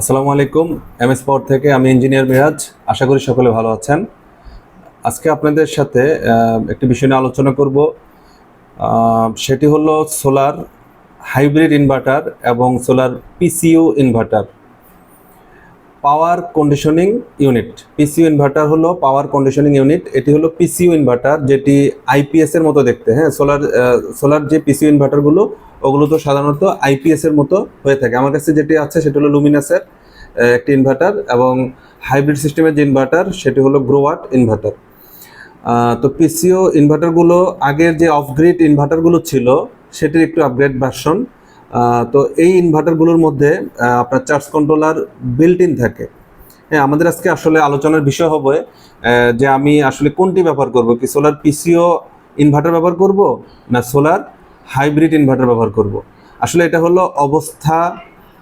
আসসালামু আলাইকুম M S power থেকে আমি ইঞ্জিনিয়ার মিরাজ। আশা করি সকলে ভালো আছেন। আজকে আপনাদের সাথে একটি বিষয় নিয়ে আলোচনা করব। সেটি হলো সোলার হাইব্রিড ইনভার্টার এবং solar PCU inverter. Power conditioning unit PCU inverter হলো পাওয়ার কন্ডিশনিং ইউনিট এটি হলো পিসিইউ ইনভার্টার যেটি আইপিএস এর মতো দেখতে হ্যাঁ সোলার সোলার যে পিসিইউ ইনভার্টারগুলো ওগুলো তো সাধারণত আইপিএস এর মতো হয়ে থাকে। আমার কাছে যেটি আছে সেটি হলো লুমিনাসের একটি ইনভার্টার এবং হাইব্রিড সিস্টেমের যে ইনভার্টার সেটি হলো গ্রোয়াট ইনভার্টার তো পিসিও ইনভার্টারগুলো আগের যে অফ গ্রিড ইনভার্টারগুলো ছিল, সেটির একটু আপগ্রেড ভার্সন তো এই ইনভার্টারগুলোর মধ্যে আপনার চার্জ কন্ট্রোলার বিল্ট ইন থাকে। হ্যাঁ আমাদের আজকে আসলে আলোচনার বিষয় হবে যে আমি আসলে কোনটি ব্যবহার করব? কি সোলার পিসিও ইনভার্টার ব্যবহার করব, না সোলার হাইব্রিড ইনভার্টার ব্যবহার করব? আসলে এটা হলো অবস্থা,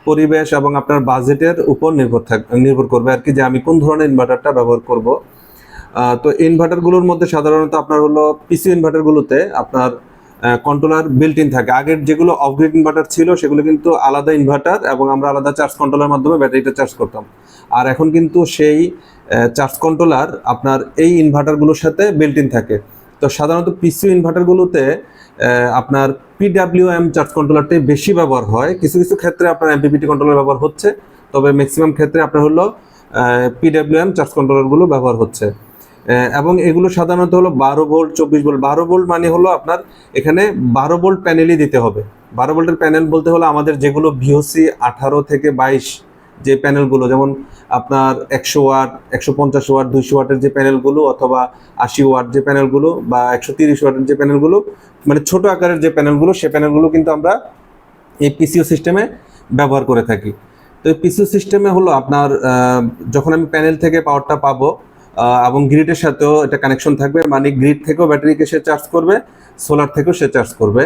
পরিবেশ এবং আপনার বাজেটের উপর নির্ভর থাক, নির্ভর করবে আর কি, যে আমি কোন ধরনের ইনভার্টারটা ব্যবহার করব। তো ইনভার্টারগুলোর মধ্যে সাধারণত আপনার হলো পিসি ইনভার্টারগুলোতে আপনার কন্ট্রোলার বিল্ট ইন থাকে। আগের যেগুলো অফগ্রিড ইনভার্টার ছিল, সেগুলো কিন্তু আলাদা ইনভার্টার এবং আমরা আলাদা চার্জ কন্ট্রোলার মাধ্যমে ব্যাটারিটা চার্জ করতাম। আর এখন কিন্তু সেই চার্জ কন্ট্রোলার আপনার এই ইনভার্টারগুলোর সাথে বিল্ট ইন থাকে। তো সাধারণত পিসি ইনভার্টারগুলোতে আপনার পিডাব্লিউএম চার্জ কন্ট্রোলারটাই বেশি ব্যবহার হয়। কিছু কিছু ক্ষেত্রে আপনার এমপিপিটি কন্ট্রোলার ব্যবহার হচ্ছে, তবে ম্যাক্সিমাম ক্ষেত্রে আপনার হলো পিডাব্লিউএম চার্জ কন্ট্রোলারগুলো ব্যবহার হচ্ছে। এবং এগুলো সাধারণত হলো বারো ভোল্ট, চব্বিশ ভোল্ট। বারো ভোল্ট মানে হলো আপনার এখানে বারো ভোল্ট প্যানেলই দিতে হবে। বারো ভোল্টের প্যানেল বলতে হলো আমাদের যেগুলো ভিওসি আঠারো থেকে বাইশ যে প্যানেলগুলো, যেমন আপনার একশো ওয়াট, একশো পঞ্চাশ ওয়াট, দুইশো ওয়াটের যে প্যানেলগুলো অথবা আশি ওয়াট যে প্যানেলগুলো বা একশো তিরিশ ওয়াটের যে প্যানেলগুলো মানে ছোট আকারের যে প্যানেলগুলো, সে প্যানেলগুলো কিন্তু আমরা এই পিসিও সিস্টেমে ব্যবহার করে থাকি। তো এই পিসিও সিস্টেমে হলো আপনার যখন আমি প্যানেল থেকে পাওয়ারটা পাবো এবং গ্রিডের সাথেও এটা কানেকশন থাকবে। মানে গ্রিড থেকেও ব্যাটারিকে সে চার্জ করবে সোলার থেকেও সে চার্জ করবে।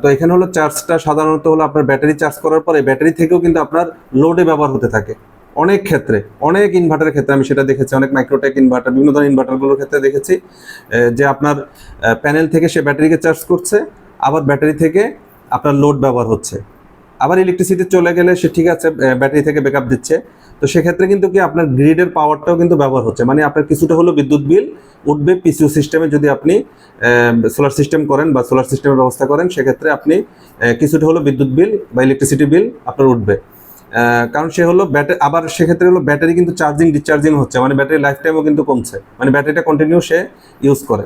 তো এখানে হলো চার্জটা সাধারণত হলো আপনার ব্যাটারি চার্জ করার পরে ব্যাটারি থেকেও কিন্তু আপনার লোডে ব্যবহার হতে থাকে। অনেক ক্ষেত্রে, অনেক ইনভার্টারের ক্ষেত্রে আমি সেটা দেখেছি, অনেক মাইক্রোটেক ইনভার্টার বিভিন্ন ধরনের ইনভার্টারগুলোর ক্ষেত্রে দেখেছি যে আপনার প্যানেল থেকে সে ব্যাটারিকে চার্জ করছে, আবার ব্যাটারি থেকে আপনার লোড ব্যবহার হচ্ছে। আবার ইলেকট্রিসিটি চলে গেলে সে ঠিক আছে ব্যাটারি থেকে ব্যাকআপ দিচ্ছে। তো সেক্ষেত্রে কিন্তু কি আপনার গ্রিডের পাওয়ারটাও কিন্তু ব্যবহার হচ্ছে। মানে আপনার কিছুটা হলো বিদ্যুৎ বিল উঠবে পিসিও সিস্টেমে যদি আপনি সোলার সিস্টেম করেন বা সোলার সিস্টেমের ব্যবস্থা করেন, সেক্ষেত্রে আপনি কিছুটা হলো বিদ্যুৎ বিল বা ইলেকট্রিসিটি বিল আপনার উঠবে। কারণ সে হলো ব্যাটারি আবার সেক্ষেত্রে হলো ব্যাটারি কিন্তু চার্জিং ডিসচার্জিং হচ্ছে। মানে ব্যাটারি লাইফ টাইমও কিন্তু কমছে। মানে ব্যাটারিটা কন্টিনিউ সে ইউজ করে।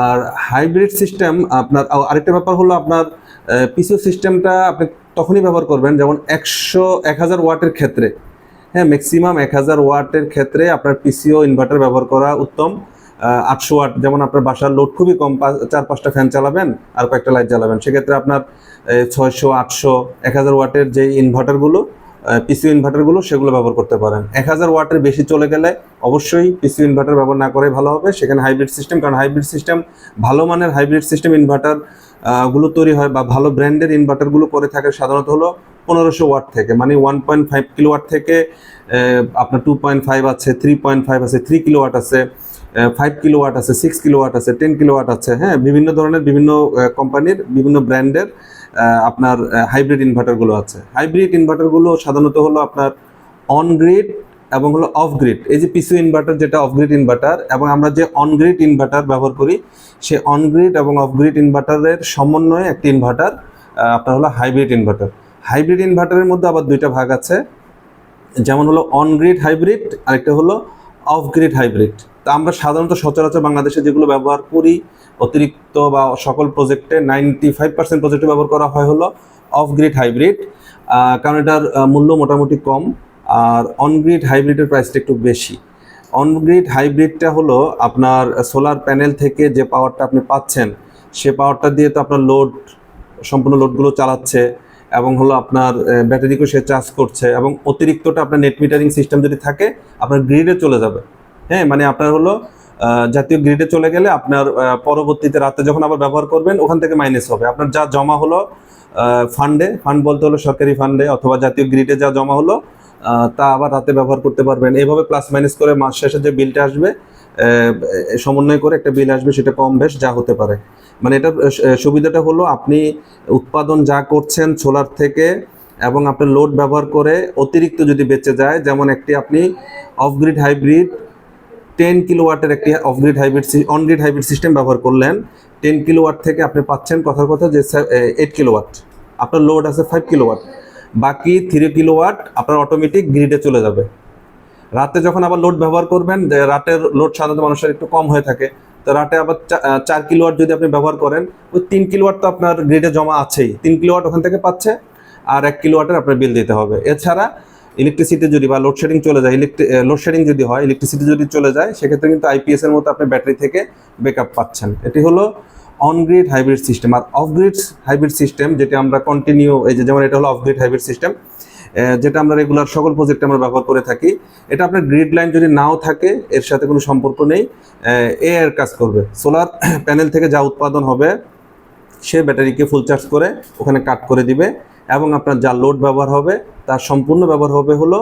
আর হাইব্রিড সিস্টেম আপনার আরেকটা ব্যাপার হলো আপনার পিসিও সিস্টেমটা আপনি তখনই ব্যবহার করবেন, যেমন একশো, এক হাজার ওয়াটের ক্ষেত্রে। হ্যাঁ ম্যাক্সিমাম এক হাজার ওয়াটের ক্ষেত্রে আপনার পিসিও ইনভার্টার ব্যবহার করা উত্তম। আটশো ওয়াট, যেমন আপনার বাসার লোড খুবই কম চার পাঁচটা ফ্যান চালাবেন আর কয়েকটা লাইট জ্বালাবেন। সেক্ষেত্রে আপনার ছয়শো, আটশো, এক হাজার ওয়াটের যে ইনভার্টারগুলো পিসিও ইনভার্টারগুলো সেগুলো ব্যবহার করতে পারেন। এক হাজার ওয়াটের বেশি চলে গেলে অবশ্যই পিসিও ইনভার্টার ব্যবহার না করে ভালো হবে। সেখানে হাইব্রিড সিস্টেম কারণ হাইব্রিড সিস্টেম ভালো মানের হাইব্রিড সিস্টেম ইনভার্টার গুলো তৈরি হয় বা ভালো ব্র্যান্ডের ইনভার্টারগুলো করে থাকে সাধারণত হলো পনেরোশো ওয়াট থেকে। মানে one point five kilo watt থেকে আপনার টু পয়েন্ট ফাইভ আছে থ্রি পয়েন্ট ফাইভ আছে থ্রি কিলো ওয়াট আছে ফাইভ কিলো ওয়াট আছে সিক্স কিলো ওয়াট আছে টেন কিলো ওয়াট আছে হ্যাঁ বিভিন্ন ধরনের বিভিন্ন কোম্পানির বিভিন্ন ব্র্যান্ডের আপনার হাইব্রিড ইনভার্টারগুলো আছে। হাইব্রিড ইনভার্টারগুলো সাধারণত হলো আপনার অন গ্রিড এবং হলো অফ গ্রিড এই যে পিসিও ইনভার্টার যেটা অফ গ্রিড ইনভার্টার এবং আমরা যে অন গ্রিড ইনভার্টার ব্যবহার করি, সে অন গ্রিড এবং অফ গ্রিড ইনভার্টারের সমন্বয়ে একটি ইনভার্টার আপনার হলো হাইব্রিড ইনভার্টার হাইব্রিড ইনভার্টারের মধ্যে আবার দুইটা ভাগ আছে। যেমন হলো অন গ্রিড হাইব্রিড আরেকটা হলো অফ গ্রিড হাইব্রিড তা আমরা সাধারণত সচরাচর বাংলাদেশে যেগুলো ব্যবহার করি, অতিরিক্ত বা সকল প্রজেক্টে নাইনটি ফাইভ পার্সেন্ট প্রজেক্টে ব্যবহার করা হয় হলো অফ গ্রিড হাইব্রিড কারণ এটার মূল্য মোটামুটি কম। আর অনগ্রিড হাইব্রিডের প্রাইসটা একটু বেশি। অনগ্রিড হাইব্রিডটা হলো আপনার সোলার প্যানেল থেকে যে পাওয়ারটা আপনি পাচ্ছেন, সে পাওয়ারটা দিয়ে তো আপনার লোড সম্পূর্ণ লোডগুলো চালাচ্ছে এবং হলো আপনার ব্যাটারিকেও সে চার্জ করছে এবং অতিরিক্তটা আপনার নেট মিটারিং সিস্টেম যদি থাকে, আপনার গ্রিডে চলে যাবে। হ্যাঁ মানে আপনার হলো জাতীয় গ্রিডে চলে গেলে আপনার পরবর্তীতে রাতে যখন আবার ব্যবহার করবেন, ওখান থেকে মাইনাস হবে। আপনার যা জমা হলো ফান্ডে ফান্ড বলতে হলো সরকারি ফান্ডে অথবা জাতীয় গ্রিডে যা জমা হলো তা আবার রাতে ব্যবহার করতে পারবেন। এভাবে প্লাস মাইনাস করে মাস শেষে যে বিলটা আসবে সমন্বয় করে একটা বিল আসবে, সেটা কম বেশ যা হতে পারে। মানে এটা সুবিধাটা হলো আপনি উৎপাদন যা করছেন সোলার থেকে এবং আপনার লোড ব্যবহার করে অতিরিক্ত যদি বেঁচে যায়, যেমন একটি আপনি অফগ্রিড হাইব্রিড টেন কিলোওয়াটের একটি off grid hybrid on grid hybrid system ব্যবহার করলেন টেন কিলোওয়াট থেকে আপনি পাচ্ছেন কথার কথা যে এইট কিলোওয়াট আপনার লোড আছে ফাইভ কিলোওয়াট বাকি থ্রি কিলোওয়াট আপনার অটোমেটিক গ্রিডে চলে যাবে। রাতে যখন আবার লোড ব্যবহার করবেন রাতের লোড সাধারণত মানুষের একটু কম হয়ে থাকে, তো রাতে আবার চার কিলোওয়াট যদি আপনি ব্যবহার করেন, ওই তিন কিলোওয়াট তো আপনার গ্রিডে জমা আছেই। তিন কিলোওয়াট ওখান থেকে পাচ্ছে, আর এক কিলোওয়াটের আপনার বিল দিতে হবে। এছাড়া ইলেকট্রিসিটি যদি বা লোডশেডিং চলে যায় ইলেকট্রি লোডশেডিং যদি হয় ইলেকট্রিসিটি যদি চলে যায়, সেক্ষেত্রে কিন্তু আইপিএস এর মতো আপনি ব্যাটারি থেকে ব্যাকআপ পাচ্ছেন। এটি হলো অনগ্রিড হাইব্রিড সিস্টেম আর অফগ্রিড হাইব্রিড সিস্টেম যেটা আমরা কন্টিনিউ এই যে যেমন এটা হলো অফগ্রিড হাইব্রিড সিস্টেম যেটা আমরা রেগুলার সকল প্রজেক্টে আমরা ব্যবহার করে থাকি, এটা আপনার গ্রিড লাইন যদি নাও থাকে, এর সাথে কোনো সম্পর্ক নেই, এ এর কাজ করবে। সোলার প্যানেল থেকে যা উৎপাদন হবে, সে ব্যাটারিকে ফুল চার্জ করে ওখানে কাট করে দিবে, এবং আপনার যা লোড ব্যবহার হবে, তার সম্পূর্ণ ব্যবহার হবে হলো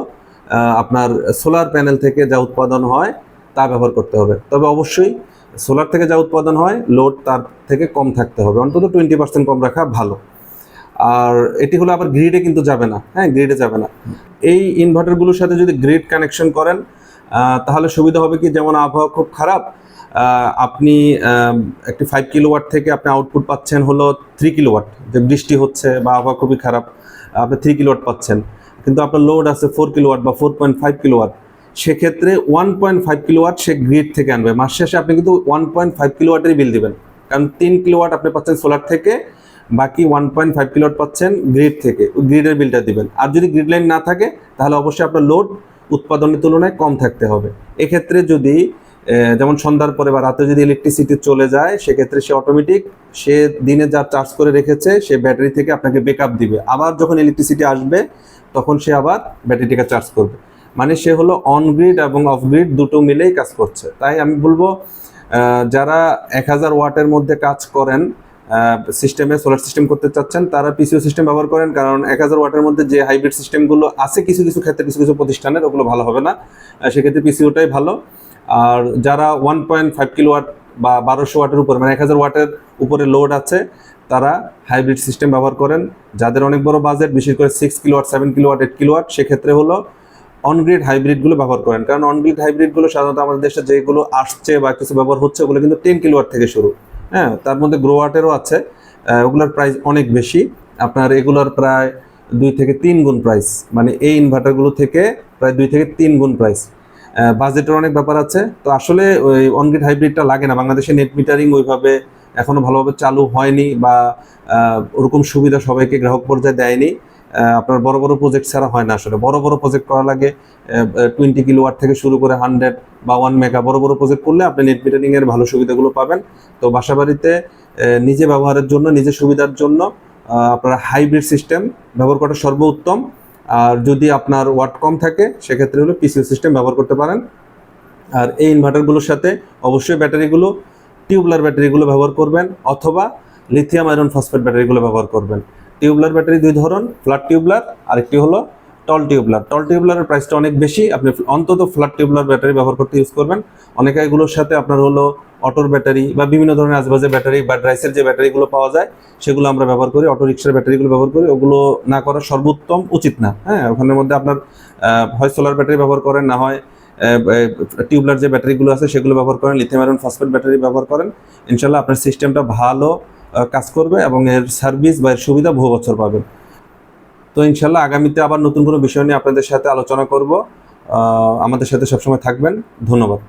আপনার সোলার প্যানেল থেকে যা উৎপাদন হয়, তা ব্যবহার করতে হবে। তবে অবশ্যই সোলার থেকে যা উৎপাদন হয়, লোড তার থেকে কম থাকতে হবে। অন্তত টোয়েন্টি পার্সেন্ট কম রাখা ভালো। আর এটি হলো আবার গ্রিডে কিন্তু যাবে না। হ্যাঁ গ্রিডে যাবে না। এই ইনভার্টারগুলোর সাথে যদি গ্রিড কানেকশন করেন তাহলে সুবিধা হবে কি? যেমন আবহাওয়া খুব খারাপ আপনি একটি ফাইভ কিলোওয়াট থেকে আপনি আউটপুট পাচ্ছেন হলো থ্রি কিলোওয়াট যে বৃষ্টি হচ্ছে বা আবহাওয়া খুবই খারাপ, আপনি থ্রি কিলোওয়াট পাচ্ছেন। কিন্তু আপনার লোড আছে ফোর কিলোওয়াট বা ফোর পয়েন্ট ফাইভ কিলোওয়াট সেক্ষেত্রে ওয়ান পয়েন্ট ফাইভ কিলোওয়াট সে গ্রিড থেকে আনবে। মাস শেষে আপনি কিন্তু ওয়ান পয়েন্ট ফাইভ কিলোওয়াটেরই বিল দিবেন। কারণ তিন কিলোওয়াট আপনি পাচ্ছেন সোলার থেকে, বাকি ওয়ান পয়েন্ট ফাইভ কিলোওয়াট পাচ্ছেন গ্রিড থেকে। গ্রিডের বিলটা দিবেন। আর যদি গ্রিড লাইন না থাকে, তাহলে অবশ্যই আপনার লোড উৎপাদনের তুলনায় কম থাকতে হবে। এক্ষেত্রে যদি যেমন সন্ধ্যার পরে বা রাতে যদি ইলেকট্রিসিটি চলে যায়, সেক্ষেত্রে সে অটোমেটিক সে দিনে যা চার্জ করে রেখেছে, সে ব্যাটারি থেকে আপনাকে ব্যাকআপ দিবে। আবার যখন ইলেকট্রিসিটি আসবে, তখন সে আবার ব্যাটারিটাকে চার্জ করবে। মানে সে হলো অন গ্রিড এবং অফ গ্রিড দুটো মিলেই কাজ করছে। তাই আমি বলব যারা এক হাজার ওয়াটের মধ্যে কাজ করেন সিস্টেমে সোলার সিস্টেম করতে চাচ্ছেন, তারা পিসিও সিস্টেম ব্যবহার করেন, কারণ এক হাজার ওয়াটের মধ্যে যে হাইব্রিড সিস্টেমগুলো আছে কিছু কিছু ক্ষেত্রে, কিছু কিছু প্রতিষ্ঠানের, ওগুলো ভালো হবে না। সেক্ষেত্রে পিসিওটাই ভালো। আর যারা one point five kilo watt বা বারোশো ওয়াটের উপরে মানে এক হাজার ওয়াটের উপরে লোড আছে, তারা হাইব্রিড সিস্টেম ব্যবহার করেন। যাদের অনেক বড় বাজেট বিশেষ করে six kilowatt seven kilowatt eight kilowatt সেক্ষেত্রে হলো অনগ্রিড হাইব্রিডগুলো ব্যবহার করেন। কারণ অনগ্রিড হাইব্রিডগুলো সাধারণত আমাদের দেশে যেগুলো আসছে বা কিছু ব্যবহার হচ্ছে ওগুলো কিন্তু টেন কিলোওয়াট থেকে শুরু। হ্যাঁ তার মধ্যে গ্রোয়াটেরও আছে ওগুলোর প্রাইস অনেক বেশি। আপনার এগুলোর প্রায় দুই থেকে তিন গুণ প্রাইস মানে এই ইনভার্টারগুলো থেকে প্রায় দুই থেকে তিন গুণ প্রাইস বাজেটের অনেক ব্যাপার আছে। তো আসলে ওই অনগ্রিড হাইব্রিডটা লাগে না। বাংলাদেশে নেট মিটারিং ওইভাবে এখনও ভালোভাবে চালু হয়নি বা ওরকম সুবিধা সবাইকে গ্রাহক পর্যায়ে দেয়নি। আপনার বড় বড় প্রজেক্ট ছাড়া হয় না আসলে। বড় বড় প্রজেক্ট করা লাগে টোয়েন্টি কিলোওয়াট থেকে শুরু করে হান্ড্রেড বা ওয়ান মেগা বড় বড় প্রজেক্ট করলে আপনি নেট মিটারিং এর ভালো সুবিধাগুলো পাবেন। তো বাসা বাড়িতে নিজে ব্যবহারের জন্য নিজে সুবিধার জন্য আপনার হাইব্রিড সিস্টেম ব্যবহার করা সর্বোত্তম। আর যদি আপনার ওয়াট কম থাকে, সেক্ষেত্রে হলো পিসিও সিস্টেম ব্যবহার করতে পারেন। আর এই ইনভার্টারগুলোর সাথে অবশ্যই ব্যাটারিগুলো টিউবলার ব্যাটারিগুলো ব্যবহার করবেন, অথবা লিথিয়াম আয়রন ফসফেট ব্যাটারিগুলো ব্যবহার করবেন। টিউবলার ব্যাটারি দুই ধরন, ফ্ল্যাট টিউবলার, আরেকটি হলো টল টিউবলার। টল টিউবলারের প্রাইসটা অনেক বেশি, আপনি অন্তত ফ্ল্যাট টিউবলার ব্যাটারি ব্যবহার করতে ইউজ করবেন। অনেকে এগুলোর সাথে আপনার হলো অটোর ব্যাটারি বা বিভিন্ন ধরনের আজবাজে ব্যাটারি বা ড্রাইসের যে ব্যাটারিগুলো পাওয়া যায়, সেগুলো আমরা ব্যবহার করি অটো রিক্সার ব্যাটারিগুলো ব্যবহার করি। ওগুলো না করা সর্বোত্তম উচিত না হ্যাঁ? ওখানের মধ্যে আপনার হয় সোলার ব্যাটারি ব্যবহার করেন, না হয় টিউবলার যে ব্যাটারিগুলো আছে, সেগুলো ব্যবহার করেন লিথিয়াম আয়রন ফসফেট ব্যাটারি ব্যবহার করেন। ইনশাল্লাহ আপনার সিস্টেমটা ভালো কাজ করবে এবং এর সার্ভিস বা এর সুবিধা বহু বছর পাবেন তো ইনশাল্লাহ আগামীতে আবার নতুন কোনো বিষয় নিয়ে আপনাদের সাথে আলোচনা করব। আমাদের সাথে সবসময় থাকবেন। ধন্যবাদ।